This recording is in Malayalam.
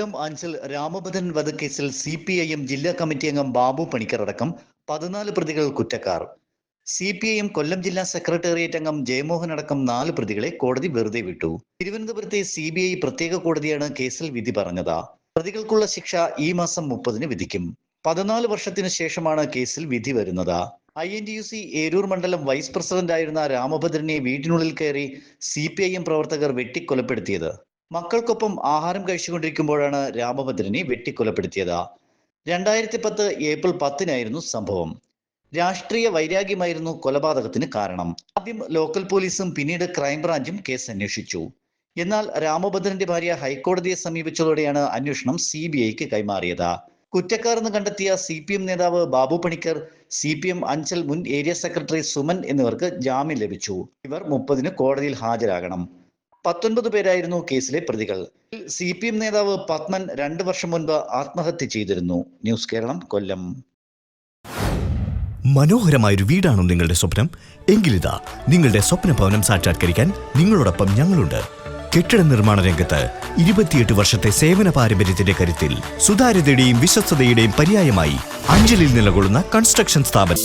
കൊല്ലം അഞ്ചൽ രാമഭദ്രൻ വധക്കേസിൽ സി പി ഐ എം ജില്ലാ കമ്മിറ്റി അംഗം ബാബു പണിക്കർ അടക്കം പതിനാല് പ്രതികൾ കുറ്റക്കാർ. C P I M Kollam ജില്ലാ സെക്രട്ടേറിയറ്റ് അംഗം ജയമോഹൻ അടക്കം നാല് പ്രതികളെ കോടതി വെറുതെ വിട്ടു. തിരുവനന്തപുരത്തെ സി ബി ഐ പ്രത്യേക കോടതിയാണ് കേസിൽ വിധി പറഞ്ഞത്. പ്രതികൾക്കുള്ള ശിക്ഷ ഈ മാസം മുപ്പതിന് വിധിക്കും. പതിനാല് വർഷത്തിനു ശേഷമാണ് കേസിൽ വിധി വരുന്നത്. I N T U C Eroor മണ്ഡലം വൈസ് പ്രസിഡന്റായിരുന്ന രാമഭദ്രനെ വീട്ടിനുള്ളിൽ കയറി സി പി ഐ എം പ്രവർത്തകർ വെട്ടിക്കൊലപ്പെടുത്തിയത്. മക്കൾക്കൊപ്പം ആഹാരം കഴിച്ചുകൊണ്ടിരിക്കുമ്പോഴാണ് രാമഭദ്രനെ വെട്ടിക്കൊലപ്പെടുത്തിയത്. രണ്ടായിരത്തി പത്ത് ഏപ്രിൽ പത്തിനായിരുന്നു സംഭവം. രാഷ്ട്രീയ വൈരാഗ്യമായിരുന്നു കൊലപാതകത്തിന് കാരണം. ആദ്യം ലോക്കൽ പോലീസും പിന്നീട് ക്രൈംബ്രാഞ്ചും കേസ് അന്വേഷിച്ചു. എന്നാൽ രാമഭദ്രന്റെ ഭാര്യ ഹൈക്കോടതിയെ സമീപിച്ചതോടെയാണ് അന്വേഷണം സി ബി ഐക്ക് കൈമാറിയത്. കുറ്റക്കാരെന്ന് കണ്ടെത്തിയ സി പി എം നേതാവ് Babu Panicker C P M Anchal മുൻ ഏരിയ സെക്രട്ടറി സുമൻ എന്നിവർക്ക് ജാമ്യം ലഭിച്ചു. ഇവർ മുപ്പതിന് കോടതിയിൽ ഹാജരാകണം. പത്തൊൻപത് പേരായിരുന്നു കേസിലെ പ്രതികൾ. സി പി എം നേതാവ് പത്മൻ രണ്ടു വർഷം മുൻപ് ആത്മഹത്യ ചെയ്തിരുന്നു. ന്യൂസ് കേരളം കൊല്ലം. മനോഹരമായൊരു വീടാണോ നിങ്ങളുടെ സ്വപ്നം? എങ്കിലിതാ നിങ്ങളുടെ സ്വപ്ന ഭവനം സാക്ഷാത്കരിക്കാൻ നിങ്ങളോടൊപ്പം ഞങ്ങളുണ്ട്. കെട്ടിട നിർമ്മാണ രംഗത്ത് ഇരുപത്തിയെട്ട് വർഷത്തെ സേവന പാരമ്പര്യത്തിന്റെ കരുത്തിൽ സുതാര്യതയുടെയും വിശ്വസ്തയുടെയും പര്യായമായി അഞ്ചലിൽ നിലകൊള്ളുന്ന കൺസ്ട്രക്ഷൻ സ്ഥാപനം.